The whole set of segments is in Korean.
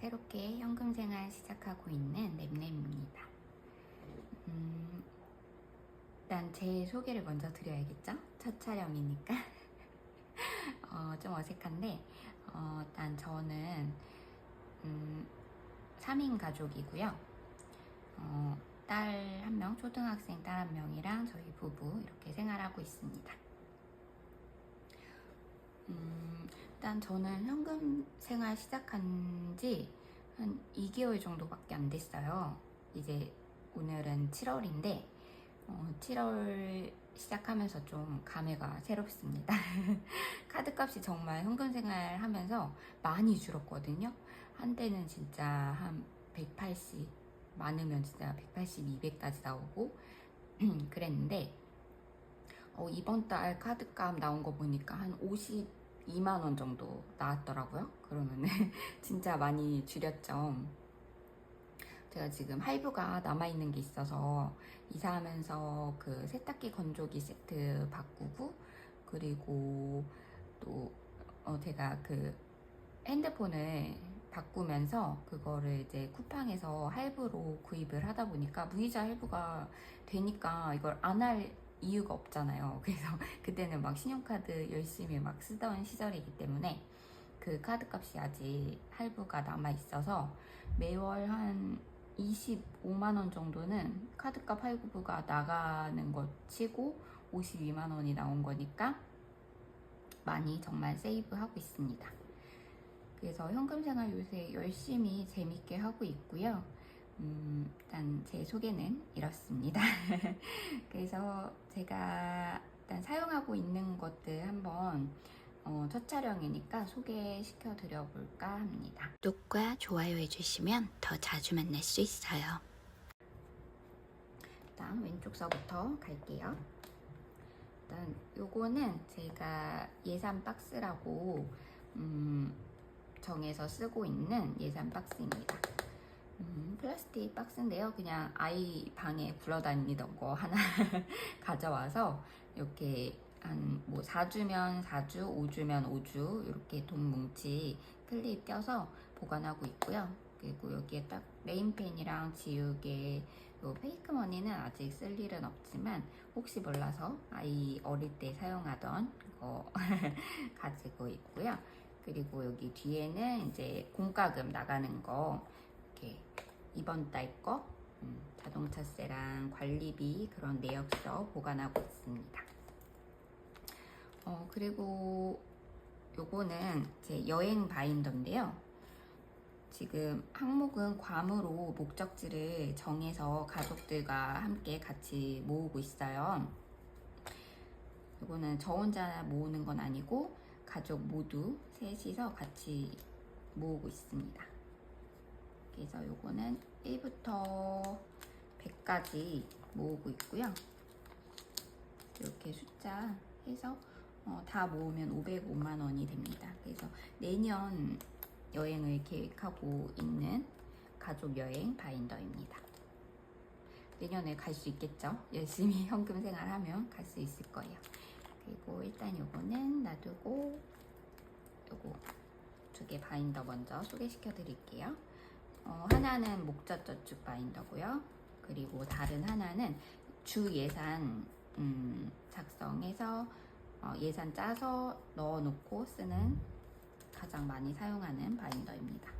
새롭게 현금 생활 시작하고 있는 램램입니다. 음, 일단 제 소개를 먼저 드려야겠죠? 첫 촬영이니까. 어, 좀 어색한데, 어, 일단 저는, 음, 3인 가족이고요. 어, 딸 한 명, 초등학생 딸 한 명이랑 저희 부부 이렇게 생활하고 있습니다. 음, 일단 저는 현금 생활 시작한 지 한 2개월 정도밖에 안 됐어요. 이제 오늘은 7월인데, 어, 7월 시작하면서 좀 감회가 새롭습니다. 카드 값이 정말 현금 생활 하면서 많이 줄었거든요. 한때는 진짜 한 180, 많으면 진짜 180, 200까지 나오고 그랬는데, 어, 이번 달 카드값 나온 거 보니까 한 52만 원 정도 나왔더라고요. 그러면은 진짜 많이 줄였죠. 제가 지금 할부가 남아있는 게 있어서 이사하면서 그 세탁기 건조기 세트 바꾸고 그리고 또 어, 제가 그 핸드폰을 바꾸면서 그거를 이제 쿠팡에서 할부로 구입을 하다 보니까 무이자 할부가 되니까 이걸 안할 이유가 없잖아요. 그래서 그때는 막 신용카드 열심히 막 쓰던 시절이기 때문에 그 카드 값이 아직 할부가 남아 있어서 매월 한 25만 원 정도는 카드값 할부가 나가는 것 치고 52만 원이 나온 거니까 많이 정말 세이브하고 있습니다. 그래서 현금 생활 요새 열심히 재밌게 하고 있고요. 음, 일단 제 소개는 이렇습니다. 그래서 제가 일단 사용하고 있는 것들 한번 어, 첫 촬영이니까 소개시켜 드려볼까 합니다. 구독과 좋아요 해주시면 더 자주 만날 수 있어요. 일단 왼쪽서부터 갈게요. 일단 요거는 제가 예산 박스라고 음, 정해서 쓰고 있는 예산 박스입니다. 음, 플라스틱 박스인데요. 그냥 아이 방에 굴러다니던 거 하나 가져와서 이렇게 한 뭐 4주면 4주, 5주면 5주 이렇게 돈 뭉치 클립 껴서 보관하고 있고요. 그리고 여기에 딱 네임펜이랑 지우개 요 페이크 머니는 아직 쓸 일은 없지만 혹시 몰라서 아이 어릴 때 사용하던 거 가지고 있고요. 그리고 여기 뒤에는 이제 공과금 나가는 거 이번 달 거 음, 자동차세랑 관리비 그런 내역서 보관하고 있습니다. 어, 그리고 요거는 제 여행 바인더인데요. 지금 항목은 괌으로 목적지를 정해서 가족들과 함께 같이 모으고 있어요. 요거는 저 혼자 모으는 건 아니고 가족 모두 셋이서 같이 모으고 있습니다. 그래서 요거는 1부터 100까지 모으고 있고요. 이렇게 숫자 해서 어, 다 모으면 505만 원이 됩니다. 그래서 내년 여행을 계획하고 있는 가족 여행 바인더입니다. 내년에 갈 수 있겠죠? 열심히 현금 생활하면 갈 수 있을 거예요. 그리고 일단 요거는 놔두고 요거 두 개 바인더 먼저 소개시켜 드릴게요. 어, 하나는 목젖저축 바인더고요. 그리고 다른 하나는 주 예산 음, 작성해서 어, 예산 짜서 넣어놓고 쓰는 가장 많이 사용하는 바인더입니다.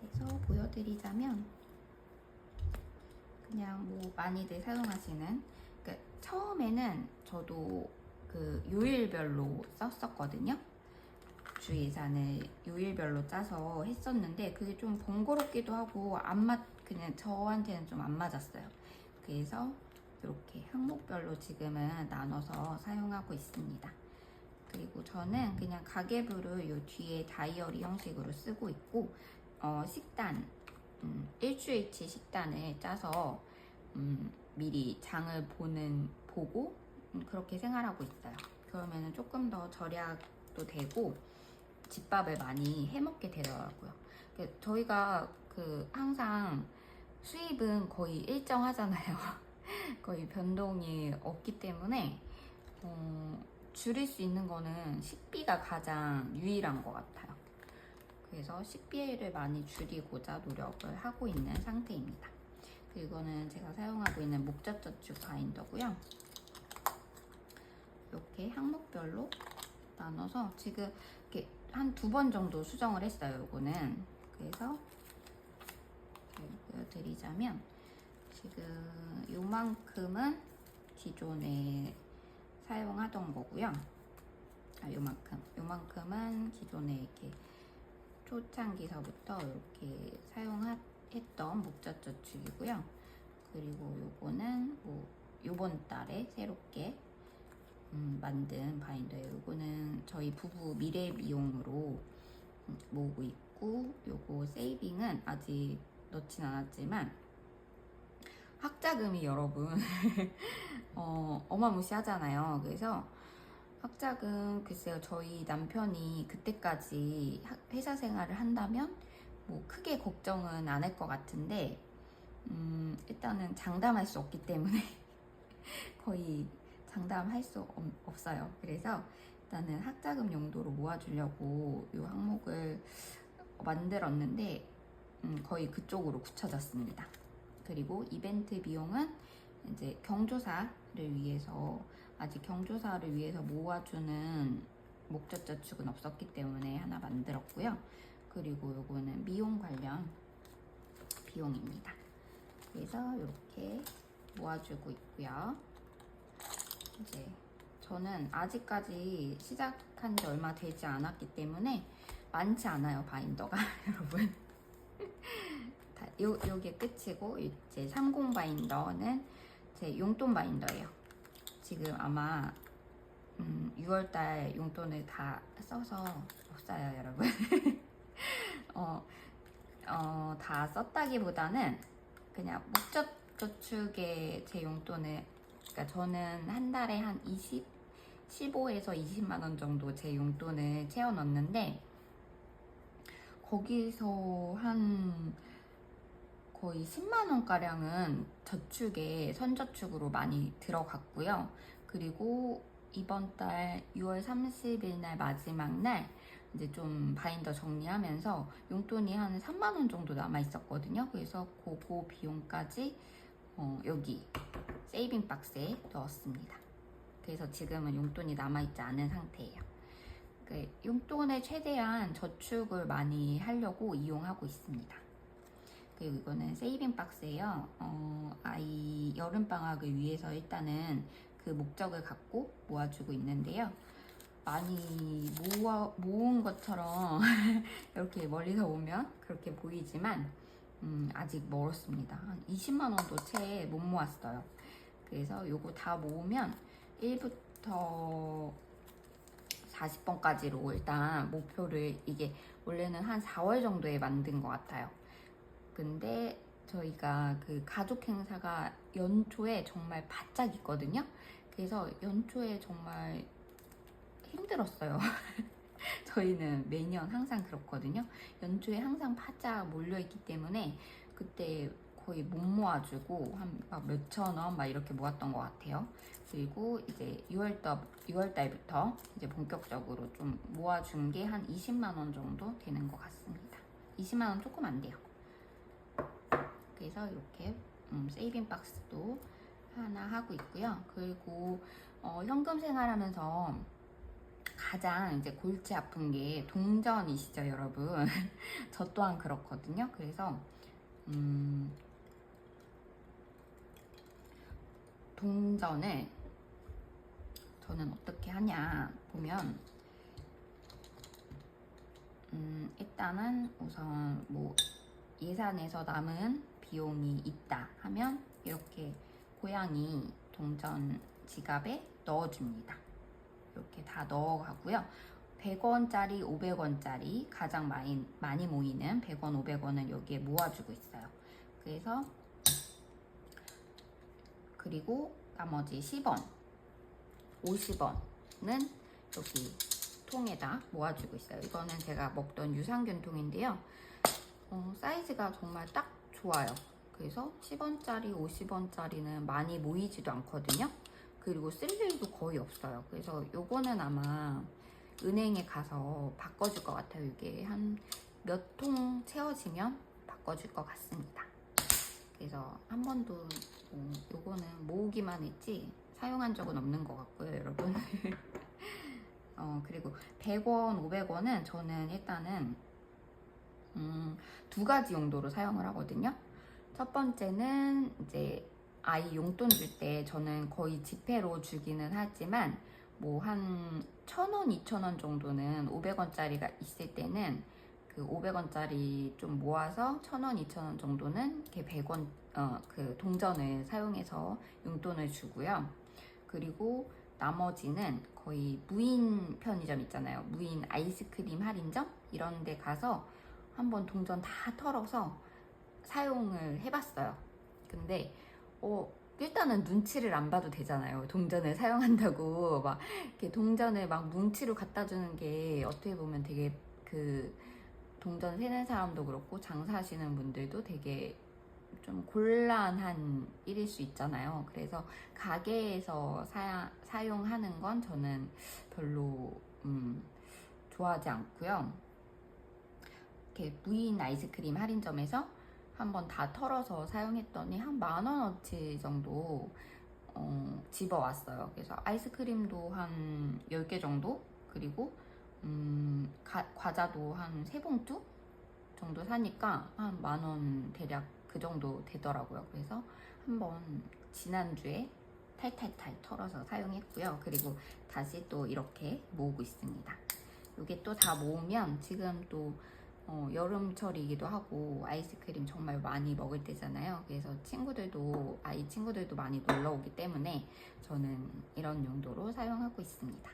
그래서 보여드리자면 그냥 뭐 많이들 사용하시는 그 처음에는 저도 그 요일별로 썼었거든요. 주 예산을 요일별로 짜서 했었는데 그게 좀 번거롭기도 하고 안 맞, 그냥 저한테는 좀 안 맞았어요. 그래서 이렇게 항목별로 지금은 나눠서 사용하고 있습니다. 그리고 저는 그냥 가계부를 요 뒤에 다이어리 형식으로 쓰고 있고 어, 식단 음, 일주일치 식단을 짜서 음, 미리 장을 보는 보고 음, 그렇게 생활하고 있어요. 그러면은 조금 더 절약도 되고 집밥을 많이 해 먹게 되더라고요. 그 저희가 그 항상 수입은 거의 일정하잖아요. 거의 변동이 없기 때문에 어, 줄일 수 있는 거는 식비가 가장 유일한 것 같아요. 그래서 식비를 많이 줄이고자 노력을 하고 있는 상태입니다. 그리고는 제가 사용하고 있는 목젖저축 바인더고요. 이렇게 항목별로 나눠서 지금 이렇게 한 두 번 정도 수정을 했어요. 요거는 그래서 보여드리자면 지금 요만큼은 기존에 사용하던 거고요. 아, 요만큼, 요만큼은 기존에 이렇게 초창기서부터 이렇게 사용했던 목젖저축이고요. 그리고 요거는 뭐 요번 달에 새롭게 음, 만든 바인더예요. 요거는 저희 부부 미래 미용으로 음, 모으고 있고 요거 세이빙은 아직 넣진 않았지만 학자금이 여러분 어, 어마무시하잖아요. 그래서 학자금 글쎄요 저희 남편이 그때까지 학- 회사 생활을 한다면 뭐 크게 걱정은 안 할 것 같은데 음, 일단은 장담할 수 없기 때문에 거의 장담할 수 없- 없어요. 그래서 일단은 학자금 용도로 모아주려고 이 항목을 만들었는데 음, 거의 그쪽으로 굳혀졌습니다. 그리고 이벤트 비용은 이제 경조사를 위해서 아직 경조사를 위해서 모아주는 목젖저축은 없었기 때문에 하나 만들었고요. 그리고 요거는 미용 관련 비용입니다. 그래서 이렇게 모아주고 있고요. 이제 저는 아직까지 시작한 지 얼마 되지 않았기 때문에 많지 않아요 바인더가 여러분. 다 요, 요게 끝이고 이제 30 바인더는 제 용돈 바인더예요. 지금 아마 음, 6월달 용돈을 다 써서 없어요, 여러분. 어, 어, 다 썼다기보다는 그냥 목적 저축에 제 용돈을 그러니까 저는 한 달에 한 20, 15에서 20만 원 정도 제 용돈을 채워 넣는데 거기서 한 거의 10만 원 가량은 저축에 선저축으로 많이 들어갔고요. 그리고 이번 달 6월 30일 날 마지막 날 이제 좀 바인더 정리하면서 용돈이 한 3만 원 정도 남아 있었거든요. 그래서 그거 비용까지 어, 여기 세이빙 박스에 넣었습니다. 그래서 지금은 용돈이 남아 있지 않은 상태예요. 그 용돈에 최대한 저축을 많이 하려고 이용하고 있습니다. 그리고 이거는 세이빙 박스예요. 어, 아이 여름 방학을 위해서 일단은 그 목적을 갖고 모아주고 있는데요. 많이 모아 모은 것처럼 이렇게 멀리서 보면 그렇게 보이지만 음, 아직 멀었습니다. 한 20만 원도 채 못 모았어요. 그래서 요거 다 모으면 1부터 40번까지로 일단 목표를 이게 원래는 한 4월 정도에 만든 것 같아요. 근데 저희가 그 가족 행사가 연초에 정말 바짝 있거든요. 그래서 연초에 정말 힘들었어요. 저희는 매년 항상 그렇거든요. 연초에 항상 바짝 몰려있기 때문에 그때 거의 못 모아주고 한 몇천 원 막 이렇게 모았던 것 같아요. 그리고 이제 6월 달, 6월 달부터 이제 본격적으로 좀 모아준 게 한 20만 원 정도 되는 것 같습니다. 20만 원 조금 안 돼요. 그래서 이렇게 음, 세이빙 박스도 하나 하고 있고요. 그리고 어, 현금 생활하면서 가장 이제 골치 아픈 게 동전이시죠, 여러분. 저 또한 그렇거든요. 그래서 음, 동전을 저는 어떻게 하냐 보면 음, 일단은 우선 뭐 예산에서 남은 비용이 있다 하면 이렇게 고양이 동전 지갑에 넣어줍니다. 이렇게 다 넣어가고요. 100원짜리, 500원짜리 가장 많이, 많이 모이는 100원, 500원은 여기에 모아주고 있어요. 그래서 그리고 나머지 10원, 50원은 여기 통에다 모아주고 있어요. 이거는 제가 먹던 유산균 통인데요. 어, 사이즈가 정말 딱 좋아요. 그래서 10원짜리, 50원짜리는 많이 모이지도 않거든요. 그리고 쓸 일도 거의 없어요. 그래서 요거는 아마 은행에 가서 바꿔줄 것 같아요. 이게 한 몇 통 채워지면 바꿔줄 것 같습니다. 그래서 한 번도 뭐 요거는 모으기만 했지 사용한 적은 없는 것 같고요, 여러분. 어, 그리고 100원, 500원은 저는 일단은 음, 두 가지 용도로 사용을 하거든요. 첫 번째는 이제 아이 용돈 줄 때 저는 거의 지폐로 주기는 하지만 뭐 한 천 원, 이천 원 정도는 500원짜리가 있을 때는 그 500원짜리 좀 모아서 천 원, 이천 원 정도는 이렇게 100원 어, 그 동전을 사용해서 용돈을 주고요. 그리고 나머지는 거의 무인 편의점 있잖아요. 무인 아이스크림 할인점 이런 데 가서 한번 동전 다 털어서 사용을 해봤어요. 근데 어, 일단은 눈치를 안 봐도 되잖아요. 동전을 사용한다고 막 이렇게 동전을 막 뭉치로 갖다 주는 게 어떻게 보면 되게 그 동전 세는 사람도 그렇고 장사하시는 분들도 되게 좀 곤란한 일일 수 있잖아요. 그래서 가게에서 사, 사용하는 건 저는 별로 음, 좋아하지 않고요. 이렇게 무인 아이스크림 할인점에서 한번 다 털어서 사용했더니 한 만 원어치 정도 어, 집어왔어요. 그래서 아이스크림도 한 10개 정도 그리고 음, 가- 과자도 한 세 봉투 정도 사니까 한 만 원 대략 그 정도 되더라고요. 그래서 한번 지난주에 탈탈탈 털어서 사용했고요. 그리고 다시 또 이렇게 모으고 있습니다. 이게 또 다 모으면 지금 또 어, 여름철이기도 하고 아이스크림 정말 많이 먹을 때잖아요. 그래서 친구들도 아이 친구들도 많이 놀러 오기 때문에 저는 이런 용도로 사용하고 있습니다.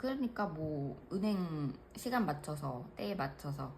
음, 그러니까 뭐 은행 시간 맞춰서 때에 맞춰서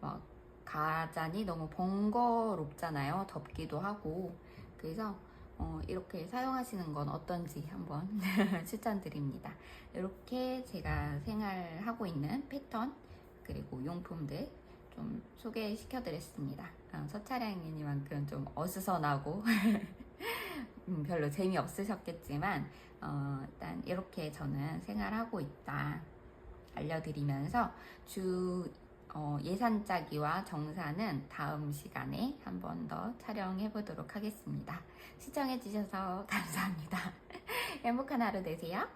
막 가자니 너무 번거롭잖아요. 덥기도 하고 그래서 어, 이렇게 사용하시는 건 어떤지 한번 추천드립니다. 이렇게 제가 생활하고 있는 패턴 그리고 용품들 좀 소개시켜 드렸습니다. 어, 서차량이니만큼 좀 어수선하고 음, 별로 재미없으셨겠지만 어, 일단 이렇게 저는 생활하고 있다 알려드리면서 주 어, 예산 짜기와 정산은 다음 시간에 한 번 더 촬영해 보도록 하겠습니다. 시청해 주셔서 감사합니다. 행복한 하루 되세요.